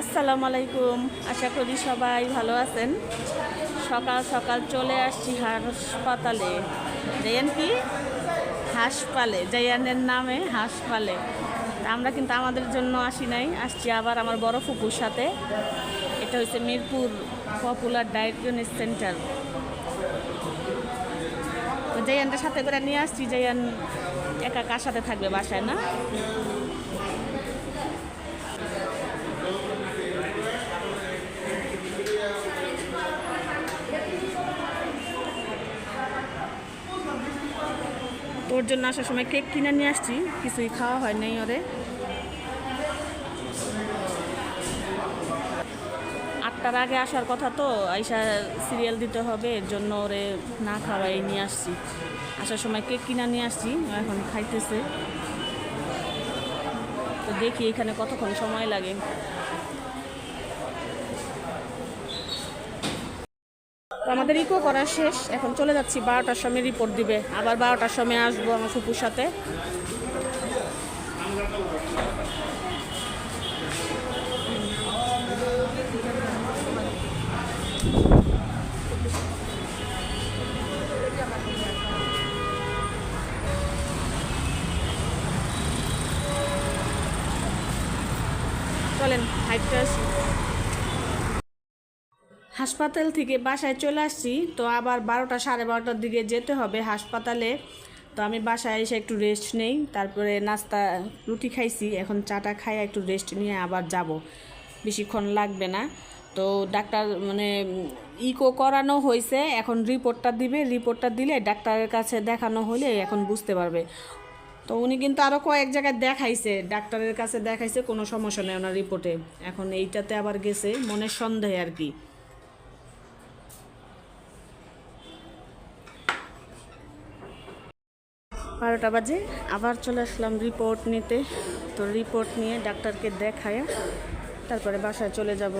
আসসালামু আলাইকুম আশা করি সবাই ভালো আছেন। সকাল সকাল চলে আসছি হাসপাতালে। জায়ান কি? হাসপালে। জায়ানের নামে হাসপালে। আমরা কিন্তু আমাদের জন্য আসি নাই। আসছি আবার আমার বড় ফুপুর সাথে। এটা হচ্ছে মিরপুর পপুলার ডায়াগনিস সেন্টার। তো জায়ানটা সাথে করে নিয়ে আসছি। জায়ান একা কার সাথে থাকবে বাসায়, না? তোর জন্য আসার সময় কেক কিনে নিয়ে আসছি। কিছুই খাওয়া হয় নাই ওরে। আটটার আগে আসার কথা তো, আইসা সিরিয়াল দিতে হবে, এর জন্য ওরে না খাওয়াই নিয়ে আসছি। আসার সময় কেক কিনে নিয়ে আসছি এখন খাইতেছে। তো দেখি এখানে কতক্ষণ সময় লাগে। তো আমাদের ইকো করা শেষ। এখন চলে যাচ্ছি, বারোটার সময় রিপোর্ট দিবে। আবার বারোটার সময় আসব আমার ফুপুর সাথে। চলেন হাইটটা আসি। হাসপাতাল থেকে বাসায় চলে আসছি, তো আবার বারোটা সাড়ে বারোটার দিকে যেতে হবে হাসপাতালে। তো আমি বাসায় এসে একটু রেস্ট নেই, তারপরে নাস্তা, রুটি খাইছি, এখন চাটা খাই, একটু রেস্ট নিয়ে আবার যাব। বেশিক্ষণ লাগবে না। তো ডাক্তার মানে ইকো করানো হয়েছে, এখন রিপোর্টটা দিবে রিপোর্টটা দিলে ডাক্তারের কাছে দেখানো হলে এখন বুঝতে পারবে। তো উনি কিন্তু আরও কয়েক জায়গায় দেখাইছে, ডাক্তারের কাছে দেখাইছে, কোনো সমস্যা নেই ওনার রিপোর্টে এখন এইটাতে আবার গেছে মনের সন্দেহে আর কি। বারোটা বাজে। আবার চলে আসলাম রিপোর্ট নিতে। তো রিপোর্ট নিয়ে ডাক্তারকে দেখায় তারপরে বাসায় চলে যাব।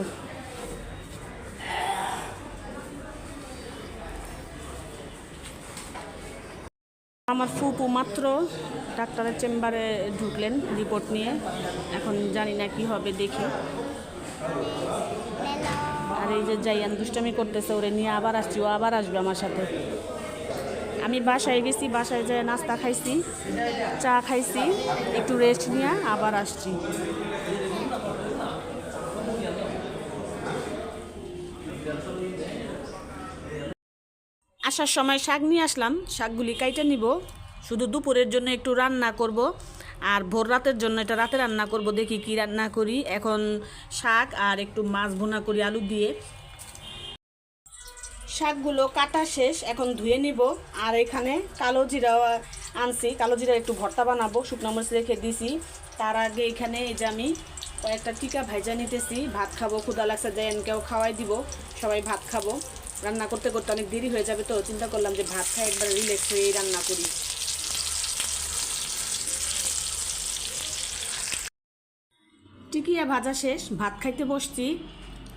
আমার ফুপু মাত্র ডাক্তারের চেম্বারে ঢুকলেন রিপোর্ট নিয়ে। এখন জানি না কি হবে দেখি। আর এই যে যাইয়ান দুষ্টামি করতেছে, ওরে নিয়ে আবার আসছি, ও আবার আসবে আমার সাথে। আমি বাসায় গেছি, বাসায় যেয়ে নাস্তা খাইছি, চা খাইছি, একটু রেস্ট নিয়ে আবার আসছি। আসার সময় শাক নিয়ে আসলাম, শাকগুলি কাইটে নিব। শুধু দুপুরের জন্য একটু রান্না করব, আর ভোর রাতের জন্য এটা রাতে রান্না করব, দেখি কি রান্না করি। এখন শাক আর একটু মাছ ভুনা করি আলু দিয়ে। শাকগুলো কাটা শেষ, এখন ধুয়ে নিব। আর এখানে কালো জিরা আনছি। কালো জিরা একটু ভর্তা বানাবো, শুকনো মরিচ রেখে দিছি। তার আগে এখানে এই যে আমি কয়েকটা টিকা ভাইজা নিতেছি। ভাত খাব ক্ষুদা লাগছে এনকেও খাওয়াই দিব। সবাই ভাত খাব। রান্না করতে করতে অনেক দেরি হয়ে যাবে তো, চিন্তা করলাম যে ভাত খাই একবার রিল্যাক্স হয়েই রান্না করি। টিকিয়া ভাজা শেষ, ভাত খাইতে বসছি।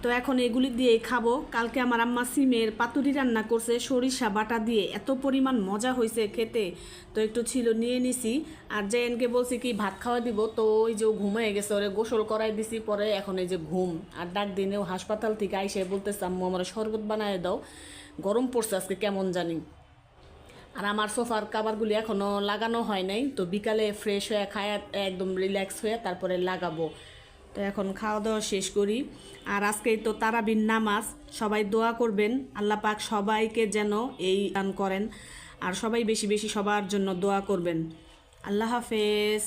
তো এখন এগুলি দিয়ে খাব। কালকে আমার আম্মা সিমের পাতুরি রান্না করছে, সরিষা বাটা দিয়ে। এত পরিমাণ মজা হয়েছে খেতে। তো একটু ছিল, নিয়ে নিছি। আর জেএনকে বলছি কি, ভাত খাওয়া দিব। তো ওই যে ও ঘুমিয়ে গেছে, ওরে গোসল করাই দিছি। পরে এখন এই যে ঘুম। আর ডাক দিনেও হাসপাতাল থেকে আইসে বলতেছে, আম্মু, আমার শরবত বানায় দাও। গরম পড়ছে আজকে, কেমন জানি। আর আমার সোফার কাভারগুলি এখনও লাগানো হয় নাই। তো বিকালে ফ্রেশ হয়ে খায়, একদম রিল্যাক্স হয়ে তারপরে লাগাবো। তো এখন খাওয়া দাওয়া শেষ করি। আর আজকেই তো তারাবিন নামাজ, সবাই দোয়া করবেন। আল্লাহ পাক সবাইকে যেন এই দান করেন। আর সবাই বেশি বেশি সবার জন্য দোয়া করবেন। আল্লাহ হাফেজ।